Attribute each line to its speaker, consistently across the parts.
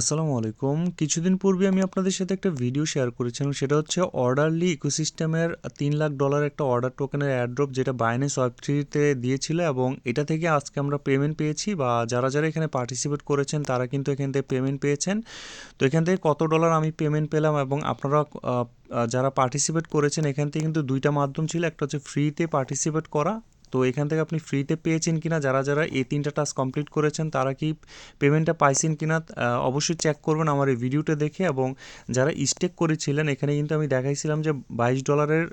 Speaker 1: আসসালামু আলাইকুম। কিছুদিন পূর্বে আমি আপনাদের সাথে একটা ভিডিও শেয়ার করেছিলাম। সেটা হচ্ছে অর্ডারলি ইকোসিস্টেমের তিন লাখ ডলার একটা অর্ডার টোকেনের অ্যাড্রপ যেটা বাইনেস ওয়েব থ্রিতে দিয়েছিল এবং এটা থেকে আজকে আমরা পেমেন্ট পেয়েছি বা যারা যারা এখানে পার্টিসিপেট করেছেন তারা কিন্তু এখান থেকে পেমেন্ট পেয়েছেন। তো এখান থেকে কত ডলার আমি পেমেন্ট পেলাম এবং আপনারা যারা পার্টিসিপেট করেছেন এখান থেকে কিন্তু দুইটা মাধ্যম ছিল। একটা হচ্ছে ফ্রিতে পার্টিসিপেট করা তো এখান থেকে আপনি ফ্রিতে পেয়েছেন কিনা, যারা যারা এই তিনটা টাস্ক কমপ্লিট করেছেন, তারা কি পেমেন্টটা পাইছেন কিনা অবশ্যই চেক করবেন আমার এই ভিডিওটা দেখে এবং যারা স্টেক করেছিলেন, এখানে কিন্তু আমি দেখাইছিলাম যে বাইশ ডলারের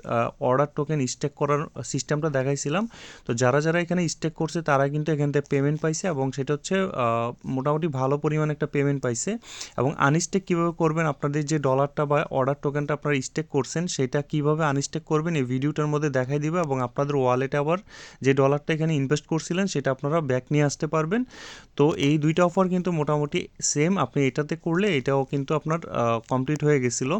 Speaker 1: অর্ডার টোকেন স্টেক করার সিস্টেমটা দেখাইছিলাম। তো যারা যারা এখানে স্টেক করছে, তারা কিন্তু এখান থেকে পেমেন্ট পাইছে এবং সেটা হচ্ছে মোটামুটি ভালো পরিমাণ একটা পেমেন্ট পাইছে এবং আনস্টেক কীভাবে করবেন, আপনাদের যে ডলারটা বা অর্ডার টোকেনটা আপনারা স্টেক করছেন, সেটা কীভাবে আনস্টেক করবেন, এই ভিডিওটার মধ্যে দেখাই দিবে এবং আপনাদের ওয়ালেটে আবার যে ডলারটা এখানে ইনভেস্ট করছিলেন, সেটা আপনারা ব্যাক নিয়ে আসতে পারবেন। তো এই দুইটা অফার কিন্তু মোটামুটি সেম আপনি এটাতে করলে এটাও কিন্তু আপনার কমপ্লিট হয়ে গেছিল।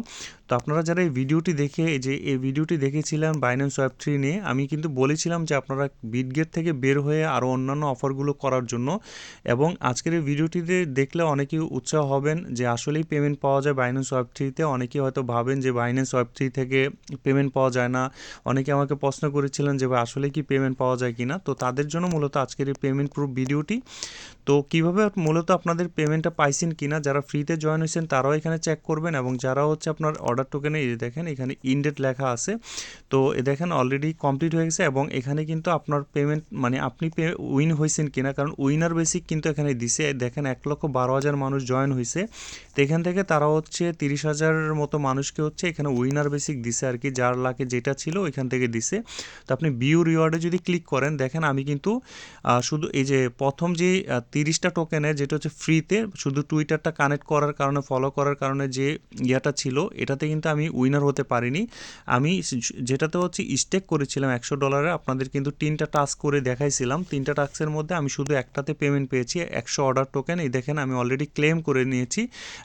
Speaker 1: তো আপনারা যারা এই ভিডিওটি দেখে যে এই ভিডিওটি দেখেছিলেন বাইন্যান্স ওয়েব থ্রি নিয়ে, আমি কিন্তু বলেছিলাম যে আপনারা বিটগেট থেকে বের হয়ে আরও অন্যান্য অফারগুলো করার জন্য। এবং আজকের এই ভিডিওটিতে দেখলে অনেকেই উৎসাহ হবেন যে আসলেই পেমেন্ট পাওয়া যায় বাইন্যান্স ওয়েব থ্রিতে অনেকেই হয়তো ভাবেন যে বাইন্যান্স ওয়েব থ্রি থেকে পেমেন্ট পাওয়া যায় না। অনেকে আমাকে প্রশ্ন করেছিলেন যে আসলে কি পেমেন্ট পাওয়া যায় কি না তো তাদের জন্য মূলত আজকের এই পেমেন্ট প্রুফ ভিডিওটি তো কীভাবে মূলত আপনাদের পেমেন্টটা পাইছেন কিনা, যারা ফ্রিতে জয়েন হয়েছেন তারাও এখানে চেক করবেন এবং যারা হচ্ছে আপনার অর্ডার টোকেনে দেখেন, এখানে ইনডেট লেখা আছে। তো এ দেখেন অলরেডি কমপ্লিট হয়ে গেছে এবং এখানে কিন্তু আপনার পেমেন্ট মানে আপনি উইন হয়েছেন কিনা, কারণ উইনার বেসিক কিন্তু এখানে দিছে। দেখেন এক লক্ষ বারো হাজার মানুষ জয়েন হয়েছে। তো এখান থেকে তারা হচ্ছে তিরিশ হাজারের মতো মানুষকে হচ্ছে এখানে উইনার বেসিক দিছে আর কি, যার লাখে যেটা ছিল ওইখান থেকে দিছে। তো আপনি বিউ রিওয়ার্ডে যদি ক্লিক করেন, দেখেন আমি কিন্তু শুধু এই যে প্রথম যে তিরিশটা টোকেনের যেটা হচ্ছে ফ্রিতে শুধু টুইটারটা কানেক্ট করার কারণে ফলো করার কারণে যে ইয়াটা ছিল, এটাতে কিন্তু আমি উইনার হতে পারিনি। আমি যেটাতে হচ্ছে স্টেক করেছিলাম একশো ডলারে আপনাদের কিন্তু তিনটা টাস্ক করে দেখাইছিলাম। তিনটা টাস্কের মধ্যে আমি শুধু একটাতে পেমেন্ট পেয়েছি, একশো অর্ডার টোকেন এই দেখেন আমি অলরেডি ক্লেম করে নিয়েছি।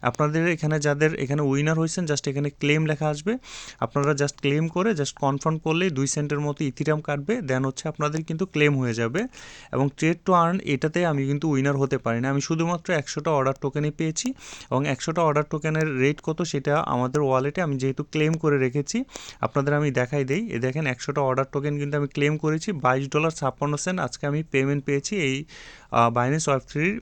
Speaker 1: আপনাদের এখানে যাদের এখানে উইনার হয়েছেন জাস্ট এখানে ক্লেম লেখা আসবে। আপনারা জাস্ট ক্লেম করে জাস্ট কনফার্ম করলেই দুই সেন্টের মতো ইথিরাম কাটবে দেন হচ্ছে আপনাদের কিন্তু ক্লেম হয়ে যাবে এবং ট্রেড টু আর্ন এটাতে আমি কিন্তু উইনার হতে পারি না। আমি শুধুমাত্র একশোটা অর্ডার টোকেনই পেয়েছি এবং একশোটা অর্ডার টোকেনের রেট কত সেটা আমাদের ওয়ালেটে আমি যেহেতু ক্লেম করে রেখেছি, আপনাদের আমি দেখাই দেই। এ দেখেন একশোটা অর্ডার টোকেন কিন্তু আমি ক্লেম করেছি, বাইশ ডলার ছাপ্পান্ন সেন্ট আজকে আমি পেমেন্ট পেয়েছি এই বাইনেস ওয়েব থ্রির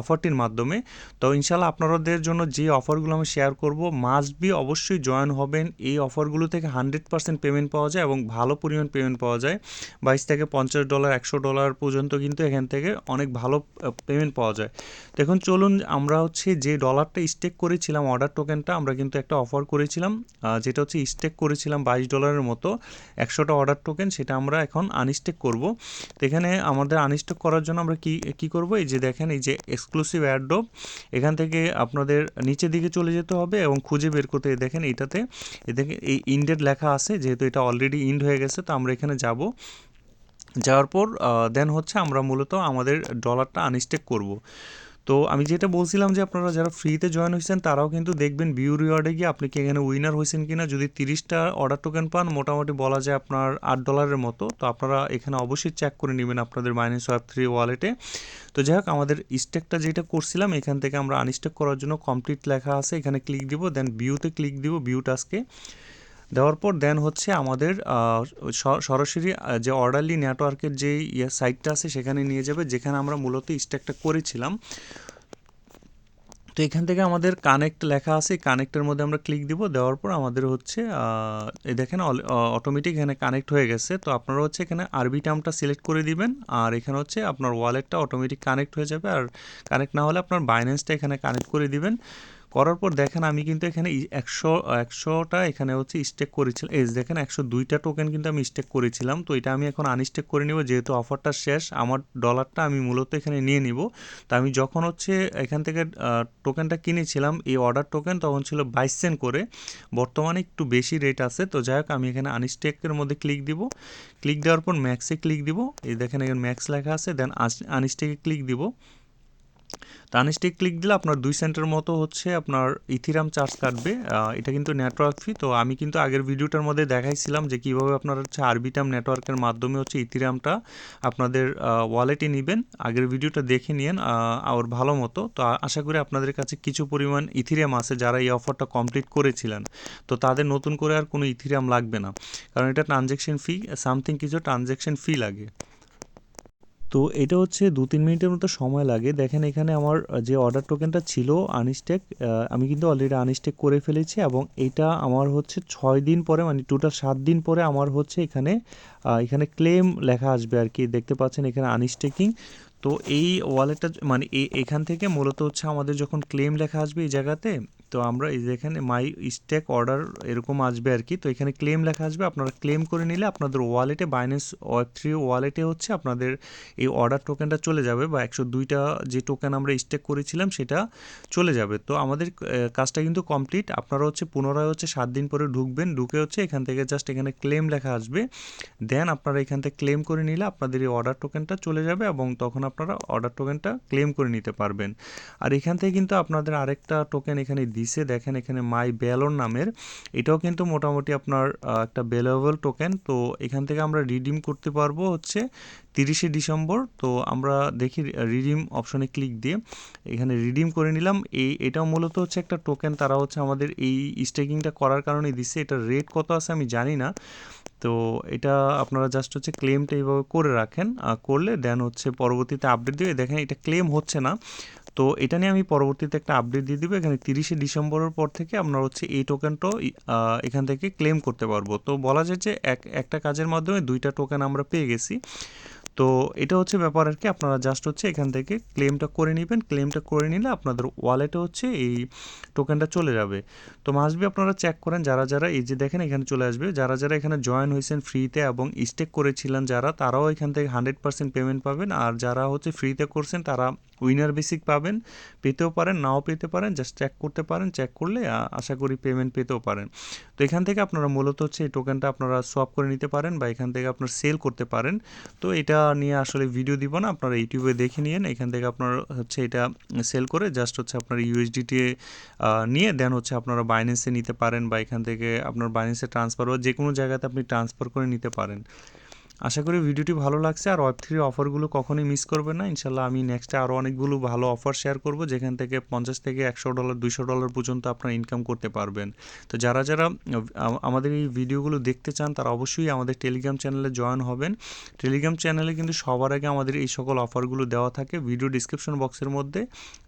Speaker 1: অফারটির মাধ্যমে। তো ইনশাল্লাহ আপনাদের জন্য যে অফারগুলো আমি শেয়ার করব মাস্ট বি অবশ্যই জয়েন হবেন। এই অফারগুলো থেকে হান্ড্রেড পার্সেন্ট পেমেন্ট পাওয়া যায় এবং ভালো পরিমাণ পেমেন্ট পাওয়া যায়। বাইশ থেকে পঞ্চাশ ডলার একশো ডলার পর্যন্ত কিন্তু এখান থেকে অনেক ভালো পেমেন্ট পাওয়া যায়। তো এখন চলুন আমরা হচ্ছে যে ডলারটা স্টেক করেছিলাম অর্ডার টোকেনটা আমরা কিন্তু একটা অফার করেছিলাম যেটা হচ্ছে স্টেক করেছিলাম বাইশ ডলারের মতো। একশোটা অর্ডার টোকেন সেটা আমরা এখন আনস্টেক করব। তো এখানে আমাদের আনস্টেক করার জন্য আমরা কি কি করব? এই যে দেখেন, এই যে এক্সক্লুসিভ অ্যাড্রপ এখান থেকে আপনাদের নিচের দিকে চলে যেতে হবে এবং খুঁজে বের করতে দেখেন এটাতে দেখেন এই ইন্ডের লেখা আছে, যেহেতু এটা অলরেডি ইন্ড হয়ে গেছে, তো আমরা এখানে যাব। যাওয়ার পর দেন হচ্ছে আমরা মূলত আমাদের ডলারটা আনস্টেক করব। তো আমি যেটা বলছিলাম যে আপনারা যারা ফ্রিতে জয়েন হয়েছেন, তারাও কিন্তু দেখবেন ভিউ রিওয়ার্ডে গিয়ে আপনি কি এখানে উইনার হয়েছেন কিনা। যদি তিরিশটা অর্ডার টোকেন পান, মোটামুটি বলা যায় আপনার আট ডলারের মতো। তো আপনারা এখানে অবশ্যই চেক করে নেবেন আপনাদের মাইনাস ওয়াব থ্রি ওয়ালেটে তো যাই হোক, আমাদের স্টেকটা যেটা করছিলাম, এখান থেকে আমরা আনস্টেক করার জন্য কমপ্লিট লেখা আছে। এখানে ক্লিক দিব দেন ভিউতে ক্লিক দিব ভিউ টাস্কে দেওয়ার পর দেন হচ্ছে আমাদের সরাসরি যে অর্ডারলি নেটওয়ার্কের যে ইয়ে সাইটটা আছে সেখানে নিয়ে যাবে, যেখানে আমরা মূলত স্টেকটা করেছিলাম। তো এখান থেকে আমাদের কানেক্ট লেখা আছে কানেক্টের মধ্যে আমরা ক্লিক দিব, দেওয়ার পর আমাদের হচ্ছে এই দেখেন অটোমেটিক এখানে কানেক্ট হয়ে গেছে। তো আপনারা হচ্ছে এখানে আরবি টার্মটা সিলেক্ট করে দিবেন, আর এখানে হচ্ছে আপনার ওয়ালেটটা অটোমেটিক কানেক্ট হয়ে যাবে, আর কানেক্ট না হলে আপনার বাইন্যান্সটা এখানে কানেক্ট করে দিবেন। করার পর দেখেন আমি কিন্তু এখানে একশো, একশোটা এখানে হচ্ছে স্টেক করেছিলাম। এই দেখেন একশো দুইটা টোকেন কিন্তু আমি স্টেক করেছিলাম। তো এটা আমি এখন আনস্টেক করে নিব। যেহেতু অফারটা শেষ, আমার ডলারটা আমি মূলত এখানে নিয়ে নিব। তো আমি যখন হচ্ছে এখান থেকে টোকেনটা কিনেছিলাম, এই অর্ডার টোকেন তখন ছিল বাইশ সেন্ট করে। বর্তমানে একটু বেশি রেট আছে। তো যাই হোক, আমি এখানে আনস্টেকের মধ্যে ক্লিক দিব। ক্লিক দেওয়ার পর ম্যাক্সে ক্লিক দিব। এই দেখেন এখানে ম্যাক্স লেখা আছে। দেন আনস্টেকে ক্লিক দিব। তো আনস্টেক ক্লিক দিলে আপনার দুই সেন্টের মতো হচ্ছে আপনার ইথিরাম চার্জ কাটবে। এটা কিন্তু নেটওয়ার্ক ফি তো আমি কিন্তু আগের ভিডিওটার মধ্যে দেখাইছিলাম যে কীভাবে আপনার হচ্ছে আরবিটাম নেটওয়ার্কের মাধ্যমে হচ্ছে ইথিরামটা আপনাদের ওয়ালেটে নেবেন। আগের ভিডিওটা দেখে নিন আর ভালো মতো। তো আশা করি আপনাদের কাছে কিছু পরিমাণ ইথিরিয়াম আছে যারা এই অফারটা কমপ্লিট করেছিলেন। তো তাদের নতুন করে আর কোনো ইথিরিয়াম লাগবে না। কারণ এটা ট্রানজ্যাকশন ফি সামথিং কিছু ট্রানজ্যাকশন ফি লাগে। তো এটা হচ্ছে দু তিন মিনিটের মতো সময় লাগে। দেখেন এখানে আমার যে অর্ডার টোকেনটা ছিল আনস্টেক আমি কিন্তু অলরেডি আনস্টেক করে ফেলেছি এবং এটা আমার হচ্ছে ছয় দিন পরে মানে টোটাল সাত দিন পরে আমার হচ্ছে এখানে এখানে ক্লেম লেখা আসবে আর কি। দেখতে পাচ্ছেন এখানে আনস্টেকিং তো এই ওয়ালেটটা মানে এখান থেকে মূলত হচ্ছে আমাদের যখন ক্লেম লেখা আসবে এই জায়গাতে তো আমরা এই যে এখানে মাই স্টেক অর্ডার এরকম আসবে আর কি, তো এখানে ক্লেম লেখা আসবে। আপনারা ক্লেম করে নিলে আপনাদের ওয়ালেটে বাইন্যান্স ওয়েব থ্রি ওয়ালেটে হচ্ছে আপনাদের এই অর্ডার টোকেনটা চলে যাবে বা একশো দুইটা যে টোকেন আমরা স্টেক করেছিলাম সেটা চলে যাবে। তো আমাদের কাজটা কিন্তু কমপ্লিট আপনারা হচ্ছে পুনরায় হচ্ছে সাত দিন পরে ঢুকবেন, ঢুকে হচ্ছে এখান থেকে জাস্ট এখানে ক্লেম লেখা আসবে। দেন আপনারা এখান থেকে ক্লেম করে নিলে আপনাদের এই অর্ডার টোকেনটা চলে যাবে এবং তখন আপনারা অর্ডার টোকেনটা ক্লেম করে নিতে পারবেন। আর এখান থেকে কিন্তু আপনাদের আরেকটা টোকেন এখানে দিছে, দেখেন এখানে মাই বেলোর নামের। এটাও কিন্তু মোটামুটি আপনার একটা ভ্যালুয়েবল টোকেন তো এখান থেকে আমরা রিডিম করতে পারব হচ্ছে তিরিশে ডিসেম্বর। তো আমরা দেখি রিডিম অপশনে ক্লিক দিয়ে এখানে রিডিম করে নিলাম। এই এটাও মূলত হচ্ছে একটা টোকেন তারা হচ্ছে আমাদের এই স্টেকিংটা করার কারণে দিচ্ছে এটা রেট কত আছে আমি জানি না। তো এটা আপনারা জাস্ট হচ্ছে ক্লেমটা এইভাবে করে রাখেন। করলে দেন হচ্ছে পরবর্তীতে আপডেট দিয়ে দেখেন এটা ক্লেম হচ্ছে না। তো এটা নিয়ে আমি পরবর্তীতে একটা আপডেট দিয়ে দিব। এখানে তিরিশে ডিসেম্বরের পর থেকে আপনারা হচ্ছে এই টোকেনটাও এখান থেকে ক্লেম করতে পারব। তো বলা যায় যে এক, একটা কাজের মাধ্যমে দুইটা টোকেন আমরা পেয়ে গেছি। তো এটা হচ্ছে ব্যাপার আর কি। আপনারা জাস্ট হচ্ছে এখান থেকে ক্লেমটা করে নেবেন। ক্লেমটা করে নিলে আপনাদের ওয়ালেটে হচ্ছে এই টোকেনটা চলে যাবে। তো মাসবি আপনারা চেক করেন। যারা যারা এই যে দেখেন এখানে চলে আসবে, যারা যারা এখানে জয়েন হয়েছেন ফ্রিতে এবং স্টেক করেছিলেন যারা, তারাও এখান থেকে হান্ড্রেড পার্সেন্ট পেমেন্ট পাবেন। আর যারা হচ্ছে ফ্রিতে করছেন, তারা উইনার বেসিক পাবেন, পেতেও পারেন, নাও পেতে পারেন জাস্ট চেক করতে পারেন চেক করলে আশা করি পেমেন্ট পেতেও পারেন। তো এখান থেকে আপনারা মূলত হচ্ছে এই টোকেনটা আপনারা সোয়াপ করে নিতে পারেন বা এখান থেকে আপনার সেল করতে পারেন। তো এটা নিয়ে আসলে ভিডিও দিব না, আপনারা ইউটিউবে দেখে নিন এখান থেকে আপনার হচ্ছে এটা সেল করে জাস্ট হচ্ছে আপনার ইউএসডিটি নিয়ে দেন হচ্ছে আপনারা বাইন্যান্সে নিতে পারেন বা এখান থেকে আপনার বাইন্যান্সে ট্রান্সফার বা যে কোনো জায়গাতে আপনি ট্রান্সফার করে নিতে পারেন। আশা করি ভিডিওটি ভালো লাগছে আর ওয়েব থ্রির অফারগুলো কখনোই মিস করবে না। ইনশাল্লাহ আমি নেক্সটে আরও অনেকগুলো ভালো অফার শেয়ার করব, যেখান থেকে পঞ্চাশ থেকে একশো ডলার দুশো ডলার পর্যন্ত আপনারা ইনকাম করতে পারবেন। তো যারা যারা আমাদের এই ভিডিওগুলো দেখতে চান, তারা অবশ্যই আমাদের টেলিগ্রাম চ্যানেলে জয়েন হবেন। টেলিগ্রাম চ্যানেলে কিন্তু সবার আগে আমাদের এই সকল অফারগুলো দেওয়া থাকে। ভিডিও ডিসক্রিপশন বক্সের মধ্যে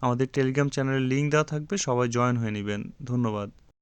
Speaker 1: আমাদের টেলিগ্রাম চ্যানেলের লিঙ্ক দেওয়া থাকবে, সবাই জয়েন হয়ে নেবেন। ধন্যবাদ।